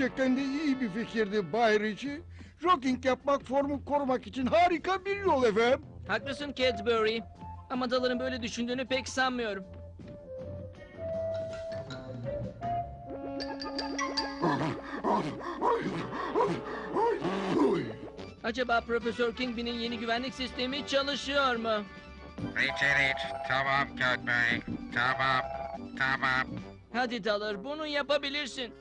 Gerçekten de iyi bir fikirdi Bay Ritchie. Jogging yapmak formu korumak için harika bir yol efendim. Haklısın Cadbury. Ama Dalır'ın böyle düşündüğünü pek sanmıyorum. Acaba Profesör Kingpin'in yeni güvenlik sistemi çalışıyor mu? Richard, tamam Cadbury. Tamam, tamam. Hadi Dalır bunu yapabilirsin.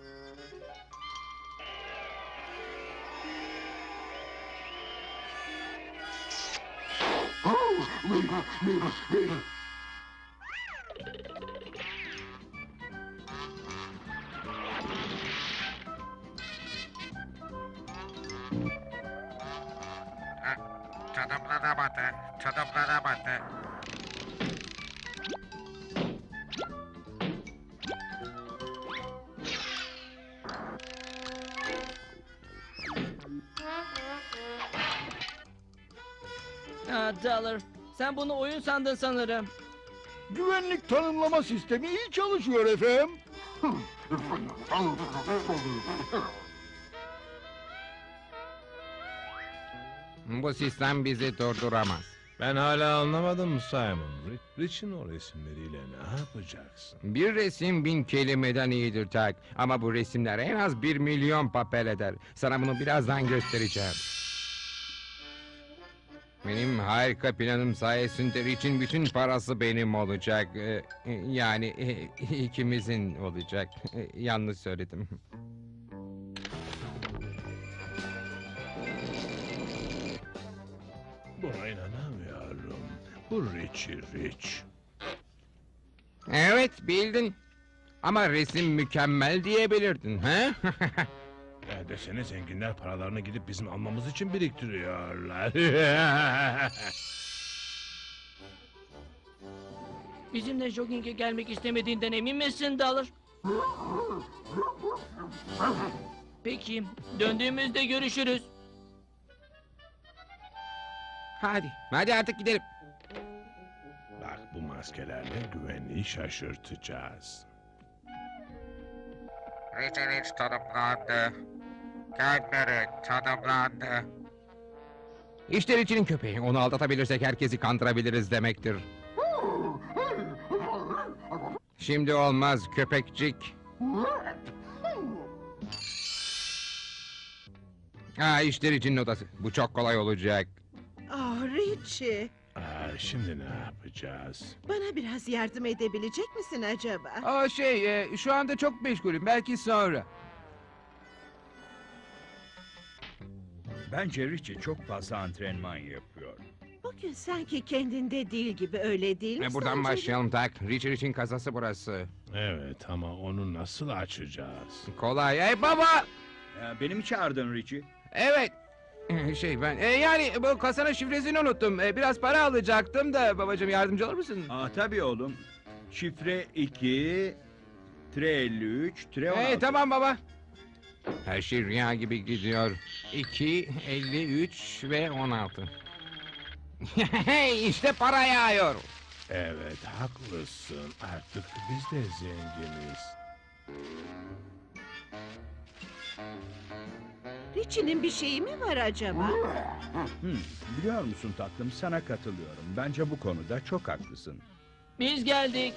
Çadımlara batı, çadımlara batı. Ha Dalır sen bunu oyun sandın sanırım. Güvenlik tanımlama sistemi iyi çalışıyor efendim. Bu sistem bizi durduramaz. Ben hala anlamadım Simon. Ri- Rich'in o resimleriyle ne yapacaksın? Bir resim bin kelimeden iyidir Tak. Ama bu resimler en az bir milyon papel eder. Sana bunu birazdan göstereceğim. Benim harika planım sayesinde Rich'in bütün parası benim olacak. Ee, yani e, ikimizin olacak. E, Yanlış söyledim. Buna inanamıyorum. Bu Rich'i Rich. Evet bildin. Ama resim mükemmel diyebilirdin. He? Desene zenginler paralarını gidip bizim almamız için biriktiriyorlar. Bizimle jogging'e gelmek istemediğinden emin misin Dalır? Peki döndüğümüzde görüşürüz. hadi, hadi artık gidelim. Bak bu maskelerle güvenliği şaşırtacağız. Richard tanımlandı. Cadbury tanımlandı. İşte Richie'nin köpeği. Onu aldatabilirsek herkesi kandırabiliriz demektir. Şimdi olmaz köpekcik. Ha işte Richie'nin odası. Bu çok kolay olacak. Ah Richie, Aa, şimdi ne yapacağız? bana biraz yardım edebilecek misin acaba? Aa şey, e, şu anda çok meşgulüm. Belki sonra. Bence Richie çok fazla antrenman yapıyor. Bugün sanki kendinde değil gibi öyle değil mi? E, buradan sence? başlayalım tak. Richie için kasası burası. Evet ama onu nasıl açacağız? Kolay. Ey baba! Ya, beni mi çağırdın Richie? Evet. Şey ben... E, yani bu kasanın şifresini unuttum. E, biraz para alacaktım da babacığım yardımcı olur musun? Aa tabii oğlum. Şifre 2, tre 53, tre 16. E, tamam baba. Her şey rüya gibi gidiyor. 2, 53 ve 16. işte para yağıyor. Evet haklısın. Artık biz de zenginiz. Richie'nin bir şeyi mi var acaba? Hmm, biliyor musun tatlım sana katılıyorum. Bence bu konuda çok haklısın. Biz geldik.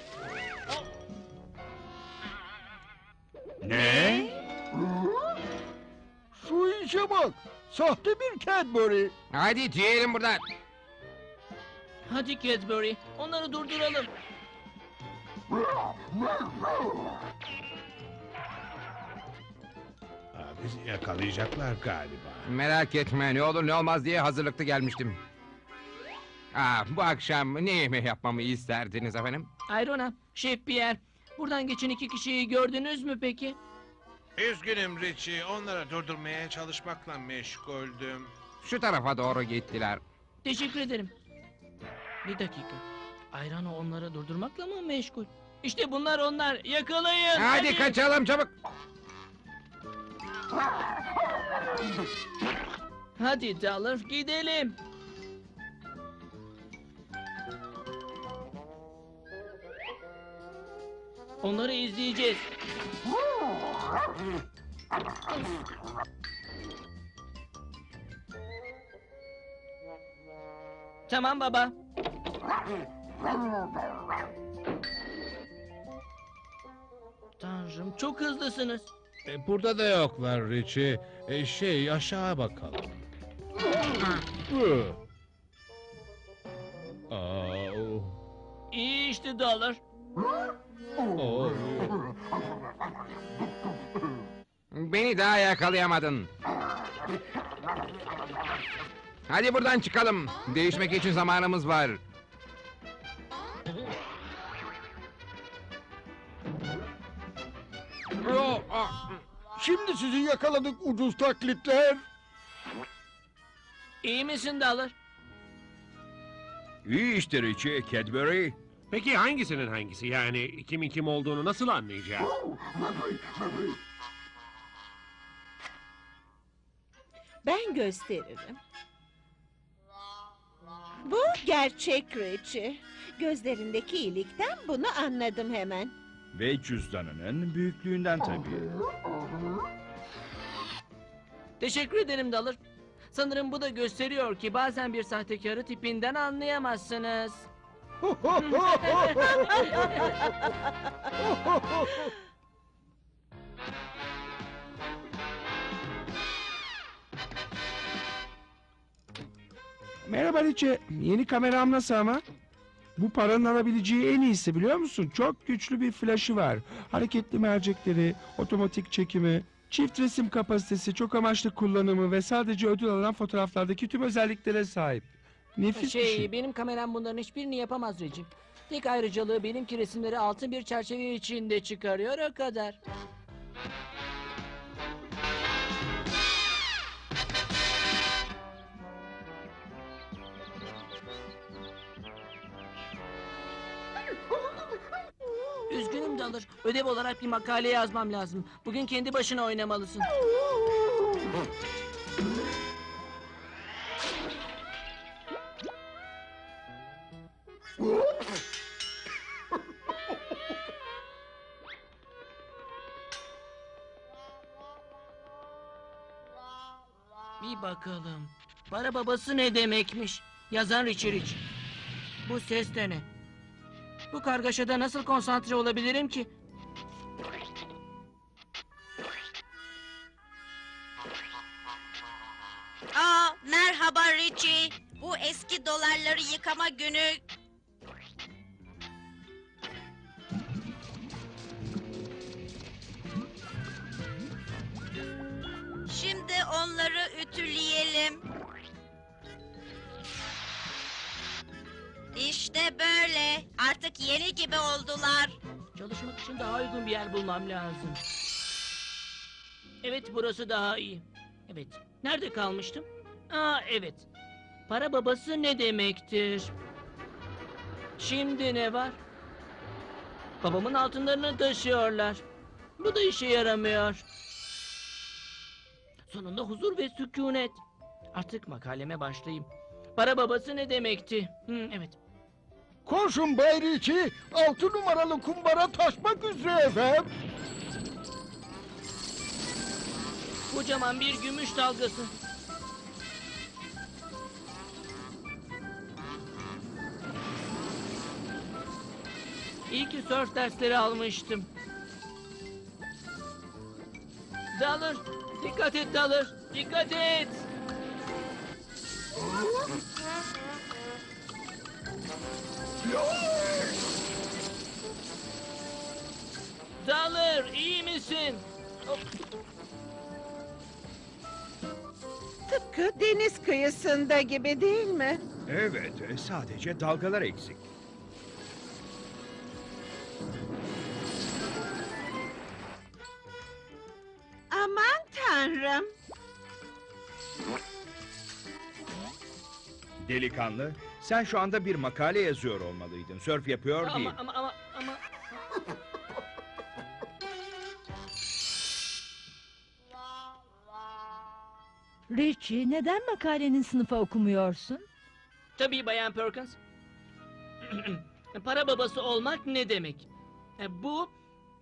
Ne? İşe bak. Sahte bir Cadbury. Hadi diyelim buradan. Hadi Cadbury onları durduralım. Aa, bizi yakalayacaklar galiba. Merak etme ne olur ne olmaz diye hazırlıklı gelmiştim. Aa, bu akşam ne yemeği yapmamı isterdiniz efendim? Ayrona, Şef Pierre. Buradan geçen iki kişiyi gördünüz mü peki? Üzgünüm Richie, onları durdurmaya çalışmakla meşguldüm. Şu tarafa doğru gittiler. Teşekkür ederim. Bir dakika. Ayrana onları durdurmakla mı meşgul? İşte bunlar onlar. Yakalayın. Hadi kaçalım çabuk. Hadi Dollar gidelim. Onları izleyeceğiz. Tamam baba. Tanrım çok hızlısınız. E, burada da yok var Richie. E, şey aşağı bakalım. Hı. Aa, o- İyi işte Dollar. Beni daha yakalayamadın. Hadi buradan çıkalım. Değişmek için zamanımız var. Şimdi sizi yakaladık ucuz taklitler. İyi misin Dollar? İyi işte Richie, Cadbury. Peki hangisinin hangisi? Yani kimin kim olduğunu nasıl anlayacağım? Ben gösteririm. Bu gerçek Richie. Gözlerindeki iyilikten bunu anladım hemen. Ve cüzdanının büyüklüğünden tabii. Teşekkür ederim Dollar. Sanırım bu da gösteriyor ki bazen bir sahtekarı tipinden anlayamazsınız. Merhaba Richie. Yeni kameram nasıl ama? Bu paranın alabileceği en iyisi biliyor musun? Çok güçlü bir flaşı var. Hareketli mercekleri, otomatik çekimi, çift resim kapasitesi, çok amaçlı kullanımı ve sadece ödül alan fotoğraflardaki tüm özelliklere sahip. Nefis şey, bir şey. benim kameram bunların hiçbirini yapamaz Recep. Tek ayrıcalığı benimki resimleri altın bir çerçeve içinde çıkarıyor o kadar. Üzgünüm Dalır. Ödev olarak bir makale yazmam lazım. Bugün kendi başına oynamalısın. Babası ne demekmiş? Yazan Richie Rich. Bu ses de ne? Bu kargaşada nasıl konsantre olabilirim ki? Aa, merhaba Richie. Bu eski dolarları yıkama günü. Şimdi onları ütüleyelim. İşte böyle. Artık yeni gibi oldular. Çalışmak için daha uygun bir yer bulmam lazım. Evet burası daha iyi. Evet. Nerede kalmıştım? Aa evet. Para babası ne demektir? Şimdi ne var? Babamın altınlarını taşıyorlar. Bu da işe yaramıyor. Sonunda huzur ve sükunet. Artık makaleme başlayayım. Para babası ne demekti? Hı, evet. Koşun Bay Ritchie, altı numaralı kumbara taşmak üzere efendim. Kocaman bir gümüş dalgası. İyi ki sörf dersleri almıştım. Dalır, dikkat et Dalır, dikkat et. Dalır, iyi misin? Hop. Tıpkı deniz kıyısında gibi değil mi? Evet, e, sadece dalgalar eksik. Aman tanrım. Delikanlı, sen şu anda bir makale yazıyor olmalıydın. Sörf yapıyor değil. Ama ama ama ama Richie neden makalenin sınıfa okumuyorsun? Tabii Bayan Perkins. Para babası olmak ne demek? E, Bu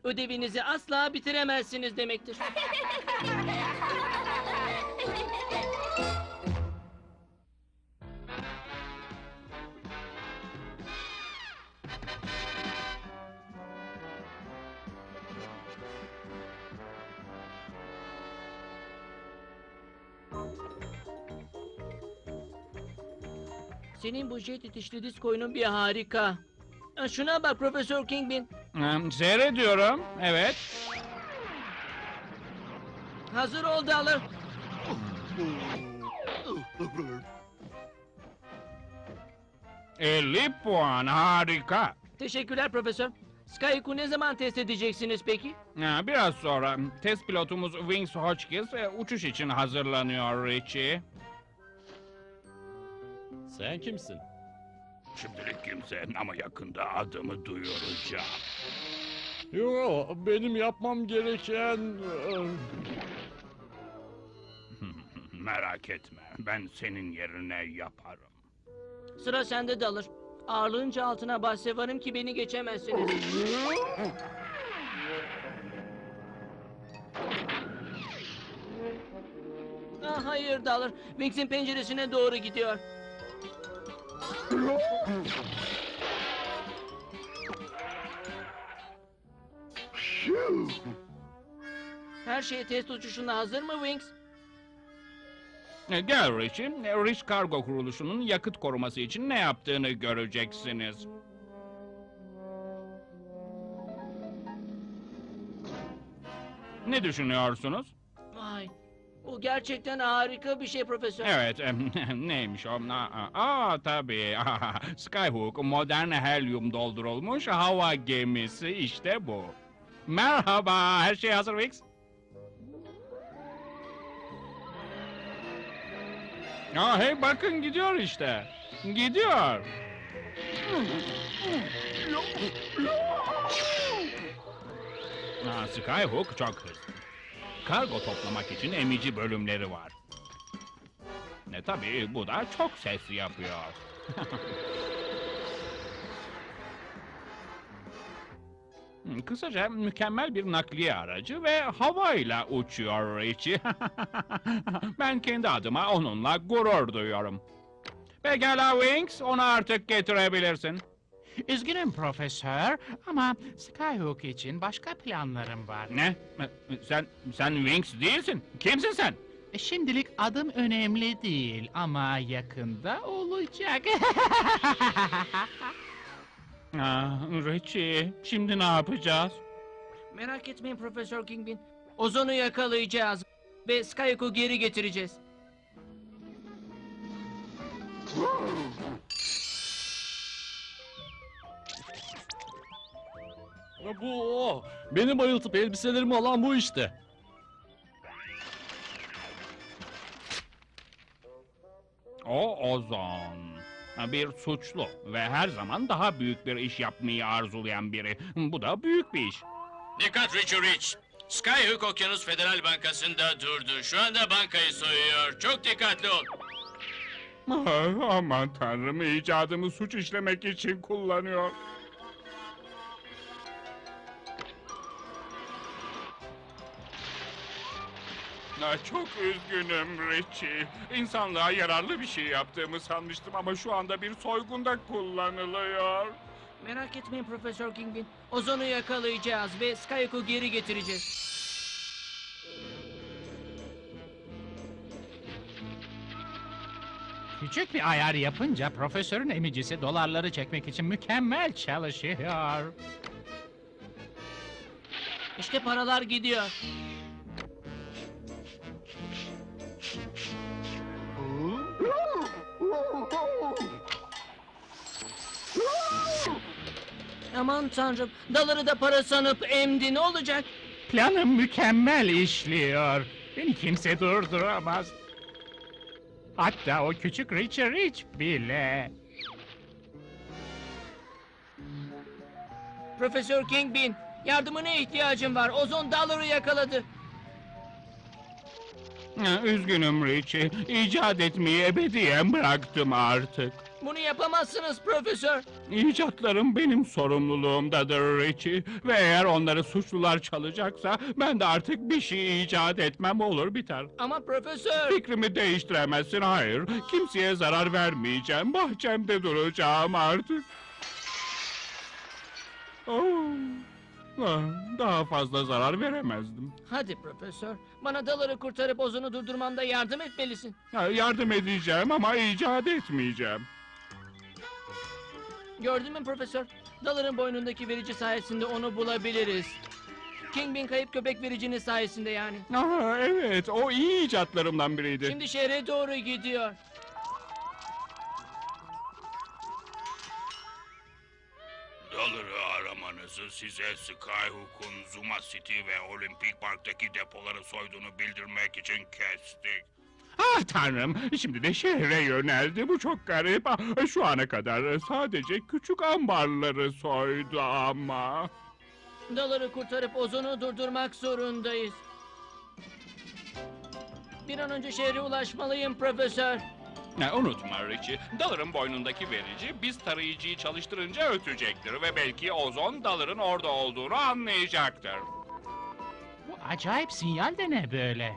ödevinizi asla bitiremezsiniz demektir. Senin bu jet itişli disk oyunun bir harika. Ha, Şuna bak Profesör Kingpin. Hmm, Seyrediyorum. Evet. Hazır ol Dalır. 50 puan harika. Teşekkürler Profesör. Skyhook'u ne zaman test edeceksiniz peki? Ha, biraz sonra test pilotumuz Wings Hotchkiss e, uçuş için hazırlanıyor Richie. Sen kimsin? Şimdilik kimse ama yakında adımı duyuracağım. Yo, benim yapmam gereken... Merak etme ben senin yerine yaparım. Sıra sende Dalır. Ağırlığınca altına bahse varım ki beni geçemezsiniz. ah, hayır Dalır. Wings'in penceresine doğru gidiyor. Her şey test uçuşuna hazır mı Wings? E, Gel Richie, e, Rich Kargo kuruluşunun yakıt koruması için ne yaptığını göreceksiniz. Ne düşünüyorsunuz? Bu gerçekten harika bir şey Profesör. Evet, neymiş o? Aa, aa, tabii. Skyhook, modern helyum doldurulmuş hava gemisi işte bu. Merhaba, her şey hazır Wix? Aa, hey bakın gidiyor işte. Gidiyor. Aa, Skyhook çok hızlı. Kargo toplamak için emici bölümleri var. Ne tabii bu da çok ses yapıyor. Kısaca mükemmel bir nakliye aracı ve havayla uçuyor Richie. ben kendi adıma onunla gurur duyuyorum. Pekala Wings, onu artık getirebilirsin. Üzgünüm profesör ama Skyhook için başka planlarım var. Ne? Sen, sen Wings değilsin. Kimsin sen? E, Şimdilik adım önemli değil ama yakında olacak. Ah, Richie, şimdi ne yapacağız? Merak etmeyin Profesör Kingpin. Ozonu yakalayacağız ve Skyhook'u geri getireceğiz. Bu o. Beni bayıltıp elbiselerimi alan bu işte. O Ozon. Bir suçlu ve her zaman daha büyük bir iş yapmayı arzulayan biri. Bu da büyük bir iş. Dikkat Richie Rich. Skyhook Okyanus Federal Bankası'nda durdu. Şu anda bankayı soyuyor. Çok dikkatli ol. Ah, aman tanrım icadımı suç işlemek için kullanıyor. Çok üzgünüm Richie. İnsanlığa yararlı bir şey yaptığımı sanmıştım ama şu anda bir soygunda kullanılıyor. Merak etmeyin Profesör Kingpin. Ozonu yakalayacağız ve Skyhook'u geri getireceğiz. Küçük bir ayar yapınca profesörün emicisi dolarları çekmek için mükemmel çalışıyor. İşte paralar gidiyor. Aman tanrım, daları da para sanıp emdi ne olacak? Planım mükemmel işliyor. Beni kimse durduramaz. Hatta o küçük Richard Rich bile. Profesör Kingpin, yardımına ihtiyacım var. Ozon daları yakaladı. Üzgünüm Richie. İcat etmeyi ebediyen bıraktım artık. Bunu yapamazsınız profesör. İcatlarım benim sorumluluğumdadır Richie. Ve eğer onları suçlular çalacaksa ben de artık bir şey icat etmem olur biter. Ama profesör. Fikrimi değiştiremezsin hayır. Kimseye zarar vermeyeceğim. Bahçemde duracağım artık. Oh. Ah, Daha fazla zarar veremezdim. Hadi profesör. Bana daları kurtarıp ozonu durdurmamda yardım etmelisin. Ha, Yardım edeceğim ama icat etmeyeceğim. Gördün mü profesör? Daların boynundaki verici sayesinde onu bulabiliriz. Kingpin kayıp köpek vericinin sayesinde yani. Aha, evet o iyi icatlarımdan biriydi. Şimdi şehre doğru gidiyor. Dalır'ı aramanızı size Skyhook'un Zuma City ve Olimpik Park'taki depoları soyduğunu bildirmek için kestik. Ah tanrım şimdi de şehre yöneldi bu çok garip. Ah, Şu ana kadar sadece küçük ambarları soydu ama. Daları kurtarıp ozonu durdurmak zorundayız. Bir an önce şehre ulaşmalıyım profesör. Ne unutma Richie, Dalır'ın boynundaki verici biz tarayıcıyı çalıştırınca ötecektir ve belki ozon Dalır'ın orada olduğunu anlayacaktır. Bu acayip sinyal de ne böyle?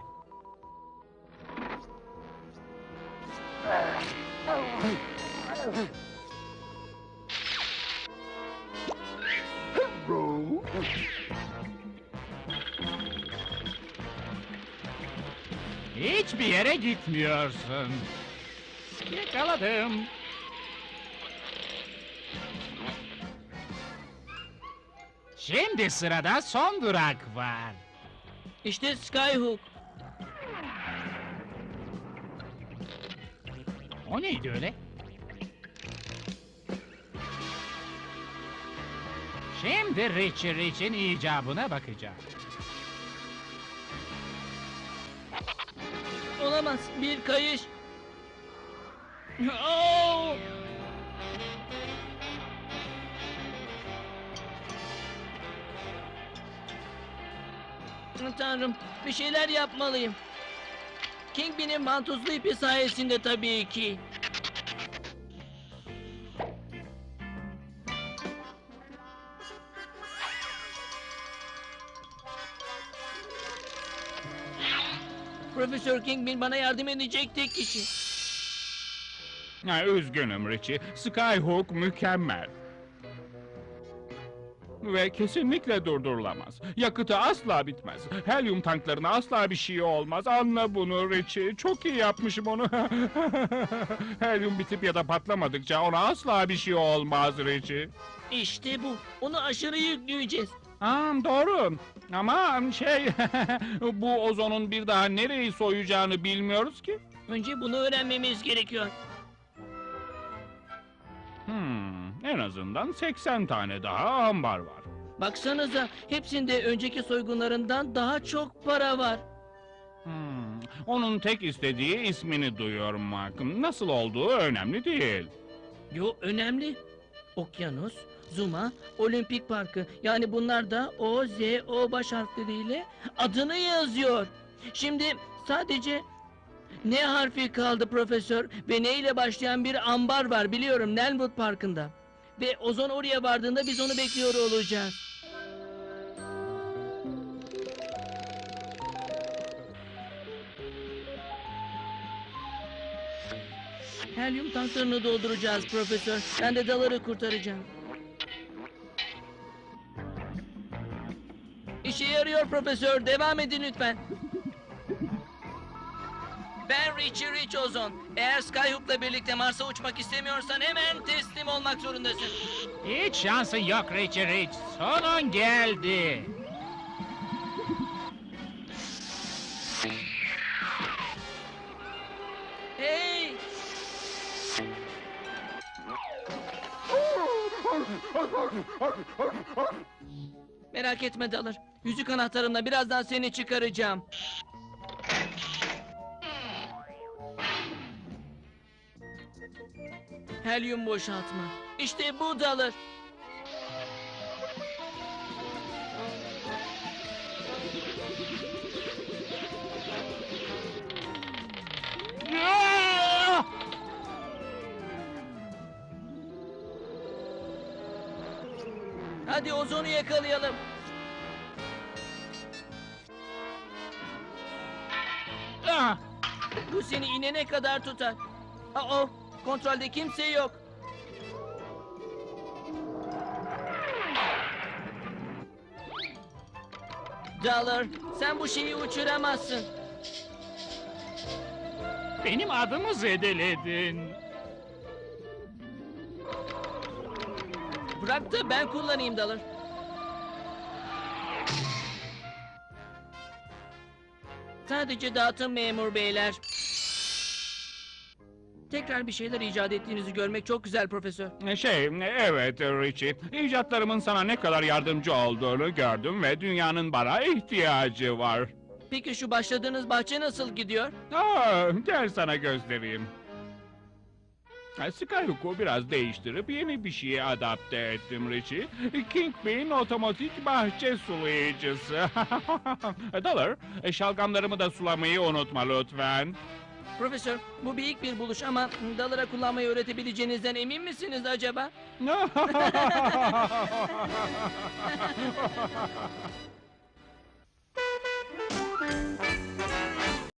Hiçbir yere gitmiyorsun. Yakaladım. Şimdi sırada son durak var. İşte Skyhook. O neydi öyle? Şimdi Richie Rich'in icabına bakacağım. Olamaz. Bir kayış. Oo! Tanrım, bir şeyler yapmalıyım. Kingpin'in mantuzlu ipi sayesinde tabii ki. Profesör Kingpin bana yardım edecek tek kişi. Ha, üzgünüm Richie, Skyhook mükemmel. Ve kesinlikle durdurulamaz. Yakıtı asla bitmez. Helyum tanklarına asla bir şey olmaz. Anla bunu Richie. Çok iyi yapmışım onu. Helyum bitip ya da patlamadıkça ona asla bir şey olmaz Richie. İşte bu. Onu aşırı yükleyeceğiz. Aa, doğru. Ama şey, bu ozonun bir daha nereyi soyacağını bilmiyoruz ki. Önce bunu öğrenmemiz gerekiyor. Hmm, en azından 80 tane daha ambar var. Baksanıza hepsinde önceki soygunlarından daha çok para var. Hmm, onun tek istediği ismini duyurmak. Nasıl olduğu önemli değil. Yo önemli. Okyanus, Zuma, Olimpik Parkı. Yani bunlar da O, Z, O baş harfleriyle adını yazıyor. Şimdi sadece ne harfi kaldı profesör ve ne ile başlayan bir ambar var biliyorum Nelwood Parkı'nda. Ve Ozon oraya vardığında biz onu bekliyor olacağız. Helyum tanklarını dolduracağız profesör. Ben de daları kurtaracağım. İşe yarıyor profesör. Devam edin lütfen. Ben Richie Rich Ozon. Eğer Skyhook'la birlikte Mars'a uçmak istemiyorsan hemen teslim olmak zorundasın. Hiç şansın yok Richie Rich. Sonun geldi. Hey! Merak etme Dalır. Yüzük anahtarımla birazdan seni çıkaracağım. Helyum boşaltma. İşte bu dalır. Hadi ozonu yakalayalım. Ah! Bu seni inene kadar tutar. Aa! -oh kontrolde kimse yok. Dollar, sen bu şeyi uçuramazsın. benim adımı zedeledin. Bırak da ben kullanayım Dollar. Sadece dağıtım memur beyler. Tekrar bir şeyler icat ettiğinizi görmek çok güzel profesör. Şey, evet Richie. İcatlarımın sana ne kadar yardımcı olduğunu gördüm ve dünyanın bana ihtiyacı var. Peki şu başladığınız bahçe nasıl gidiyor? Aa, gel sana göstereyim. Ha, Skyhook'u biraz değiştirip yeni bir şeye adapte ettim Richie. Kingpin otomatik bahçe sulayıcısı. Dollar, e, şalgamlarımı da sulamayı unutma lütfen. Profesör, bu büyük bir buluş ama Dollar'a kullanmayı öğretebileceğinizden emin misiniz acaba?